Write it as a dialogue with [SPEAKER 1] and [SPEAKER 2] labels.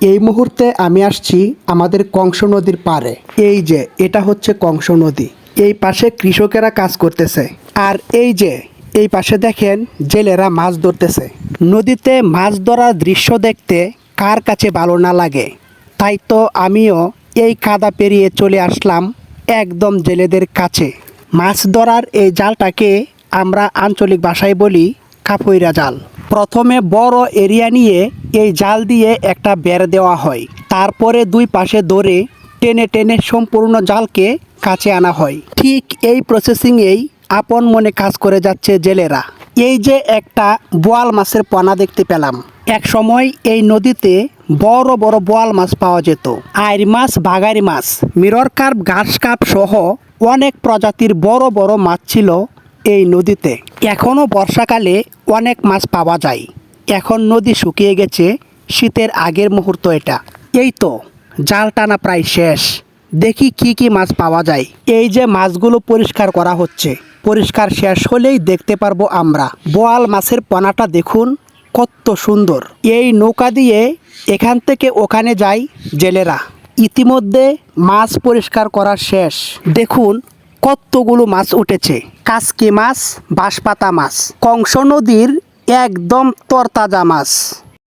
[SPEAKER 1] এই মুহূর্তে আমি আসছি আমাদের কংস নদীর পারে এই যে, এটা হচ্ছে কংস নদী। এই পাশে কৃষকেরা কাজ করতেছে। আর এই যে, এই পাশে দেখেন জেলেরা মাছ ধরতেছে। নদীতে মাছ ধরার দৃশ্য দেখতে কার কাছে ভালো না লাগে। তাই তো আমিও এই কাদা পেরিয়ে চলে আসলাম একদম জেলেদের কাছে। মাছ ধরার এই জালটাকে আমরা আঞ্চলিক ভাষায় বলি কাপইরা জাল। প্রথমে বড় এরিয়া নিয়ে এই জাল দিয়ে একটা বের দেওয়া হয়। তারপরে দুই পাশে ধরে টেনে টেনে সম্পূর্ণ জালকে কাছে আনা হয়। ঠিক এই প্রসেসিংয়েই আপন মনে কাজ করে যাচ্ছে জেলেরা। এই যে একটা বোয়াল মাছের পোনা দেখতে পেলাম। এক সময় এই নদীতে বড় বড় বোয়াল মাছ পাওয়া যেত। আইর মাছ বাগারি মাছ, মিরর কার্প, ঘাস কাপ সহ অনেক প্রজাতির বড় বড় মাছ ছিল এই নদীতে। এখনও বর্ষাকালে অনেক মাছ পাওয়া যায়। এখন নদী শুকিয়ে গেছে, শীতের আগের মুহূর্ত এটা। এই তো, জাল টানা প্রায় শেষ। দেখি কি কি মাছ পাওয়া যায়। এই যে মাছগুলো পরিষ্কার করা হচ্ছে, পরিষ্কার শেষ হলেই দেখতে পারব আমরা। বোয়াল মাছের পোনাটা দেখুন, কত সুন্দর। এই নৌকা দিয়ে এখান থেকে ওখানে যায় জেলেরা। ইতিমধ্যে মাছ পরিষ্কার করা শেষ। দেখুন, কতগুলো মাছ উঠেছে। কাসকি মাছ, বাঁশপাতা মাছ। কংস নদীর একদম তরতাজা মাছ।